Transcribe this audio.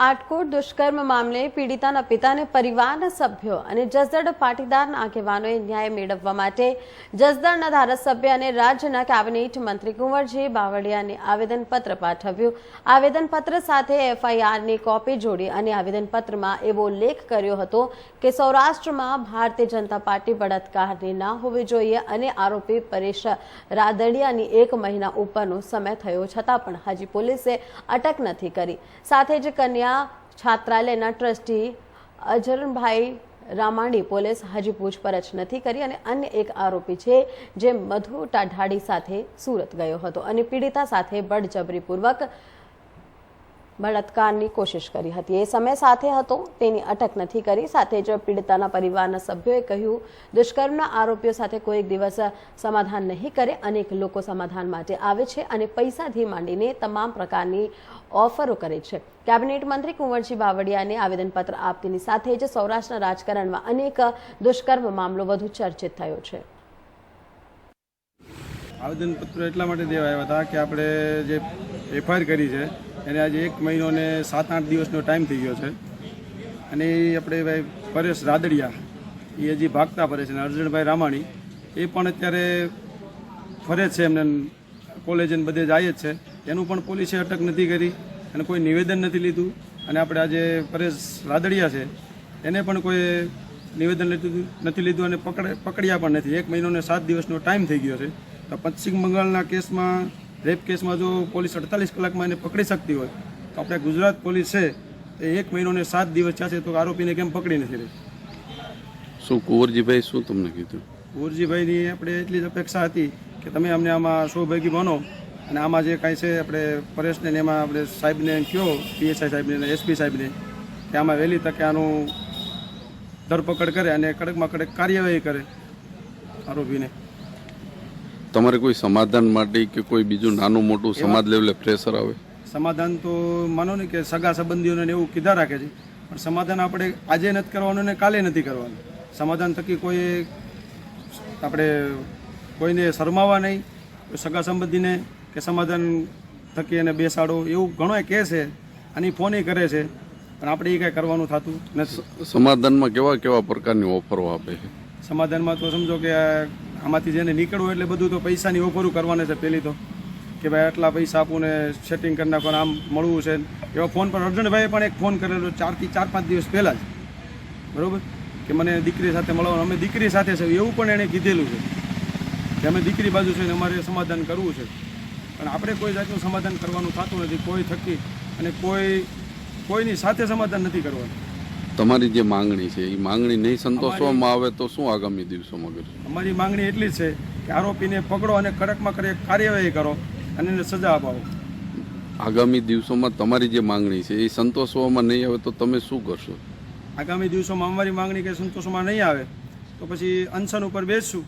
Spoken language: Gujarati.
આટકોટ દુષ્કર્મ મામલે પીડિતાના પિતાને પરિવારના સભ્યો અને જસદણ પાટીદારના આગેવાનોએ ન્યાય મેળવવા માટે જસદણના ધારાસભ્ય અને રાજ્યના કેબિનેટ મંત્રી કુંવરજી બાવળિયાને આવેદનપત્ર પાઠવ્યું. આવેદનપત્ર સાથે એફઆઈઆરની કોપી જોડી અને આવેદનપત્રમાં એવો ઉલ્લેખ કર્યો હતો કે સૌરાષ્ટ્રમાં ભારતીય જનતા પાર્ટી બળાત્કારની ના હોવી જોઈએ અને આરોપી પરેશ રાદડિયાની એક મહિના ઉપરનો સમય થયો છતાં પણ હજી પોલીસે અટક નથી કરી. સાથે જ કન્યા છાત્રાલયના ટ્રસ્ટી અજરણભાઈ રામાણી પોલીસ હજી પૂછપરછ નથી કરી અને અન્ય એક આરોપી છે જે મધુ ટાઢાડી સાથે સુરત ગયો હતો અને પીડિતા સાથે બળજબરીપૂર્વક બળાત્કારની કોશિશ કરી હતી. એ સમય સાથે હતો, તેની અટક નથી કરી. સાથે જ પીડિતાના પરિવારના સભ્યોએ કહ્યું, દુષ્કર્મના આરોપીઓ સાથે કોઈક દિવસ સમાધાન નહીં કરે. અનેક લોકો સમાધાન માટે આવે છે અને પૈસાથી માંડીને તમામ પ્રકારની ઓફરો કરે છે. કેબિનેટ મંત્રી કુંવરજી બાવળિયાને આવેદનપત્ર આપતીની સાથે જ સૌરાષ્ટ્રના રાજકારણમાં અનેક દુષ્કર્મ મામલો વધુ ચર્ચિત થયો છે. આવેદનપત્ર એટલા માટે દેવા હતા કે આપણે જે એફઆઈઆર કરી છે એને આજે એક મહિનો ને સાત આઠ દિવસનો ટાઈમ થઈ ગયો છે. અને એ આપણે ભાઈ પરેશ રાદડિયા, એ હજી ભાગતા ફરે છે અને અર્જુનભાઈ રામાણી, એ પણ અત્યારે ફરે છે એમને કોલેજ અને બધે જાય જ છે. એનું પણ પોલીસે અટક નથી કરી અને કોઈ નિવેદન નથી લીધું. અને આપણે આજે પરેશ રાદડિયા છે, એને પણ કોઈ નિવેદન લીધું નથી લીધું અને પકડ, પકડ્યા પણ નથી. એક મહિનો ને સાત દિવસનો ટાઈમ થઈ ગયો છે. તો પશ્ચિમ બંગાળના કેસમાં રેપ કેસમાં જો પોલીસ અડતાલીસ કલાકમાં એને પકડી શકતી હોય તો આપણે ગુજરાત પોલીસ છે એ એક મહિનો ને સાત દિવસ થયા છે તો આરોપીને કેમ પકડી નથી રહી? શું કુંવરજીભાઈ શું તમને કીધું કુંવરજીભાઈની આપણે એટલી જ અપેક્ષા હતી કે તમે અમને આમાં સૌભાગી બનો. અને આમાં જે કાંઈ છે આપણે પરેશને એમાં આપણે સાહેબને કહો પીએસઆઈ સાહેબને અને એસપી સાહેબને કે આમાં વહેલી તકે આનું ધરપકડ કરે અને કડકમાં કડક કાર્યવાહી કરે આરોપીને. તમારે કોઈ સમાધાન માટે કે કોઈ બીજું નાનું મોટું સમાજ લેવલે પ્રેશર આવે? સમાધાન તો માનો ને કે સગા સંબંધીઓને એવું કીધા રાખે છે. પણ સમાધાન આપણે આજે નથી કરવાનું ને કાલે નથી કરવાનું. સમાધાન થકી કોઈ આપણે કોઈને શરમાવા નહીં. સગા સંબંધીને કે સમાધાન થકી એને બેસાડો એવું ઘણો કહે છે અને ફોન કરે છે. પણ આપણે એ કાંઈ કરવાનું થતું નથી. સમાધાનમાં કેવા કેવા પ્રકારની ઓફરો આપે છે? સમાધાનમાં તો સમજો કે આ આમાંથી જેને નીકળવું એટલે બધું તો પૈસાની ઓફરું કરવાના છે પહેલી તો. કે ભાઈ આટલા પૈસા આપું ને સેટિંગ કરી નાખો આમ મળવું છે. એવા ફોન પર અર્જુનભાઈએ પણ એક ફોન કરેલો ચારથી ચાર પાંચ દિવસ પહેલાં જ. બરાબર? કે મને દીકરી સાથે મળવાનું, અમે દીકરી સાથે છે, એવું પણ એણે કીધેલું છે. કે અમે દીકરી બાજુ છે ને અમારે સમાધાન કરવું છે. પણ આપણે કોઈ જાતનું સમાધાન કરવાનું થતું નથી, કોઈ થકી અને કોઈ, કોઈની સાથે સમાધાન નથી કરવાનું. તમારી જે માંગણી છે એ માંગણી નહીં સંતોષવામાં આવે તો શું આગામી દિવસોમાં કરશો અમારી માંગણી એટલી છે કે આરોપીને પકડો અને કડકમાં કડક કાર્યવાહી કરો અને એને સજા અપાવો. આગામી દિવસોમાં તમારી જે માંગણી છે એ સંતોષવામાં નહીં આવે તો તમે શું કરશો? આગામી દિવસોમાં અમારી માંગણી કે સંતોષમાં નહીં આવે તો પછી અનશન ઉપર બેસશું.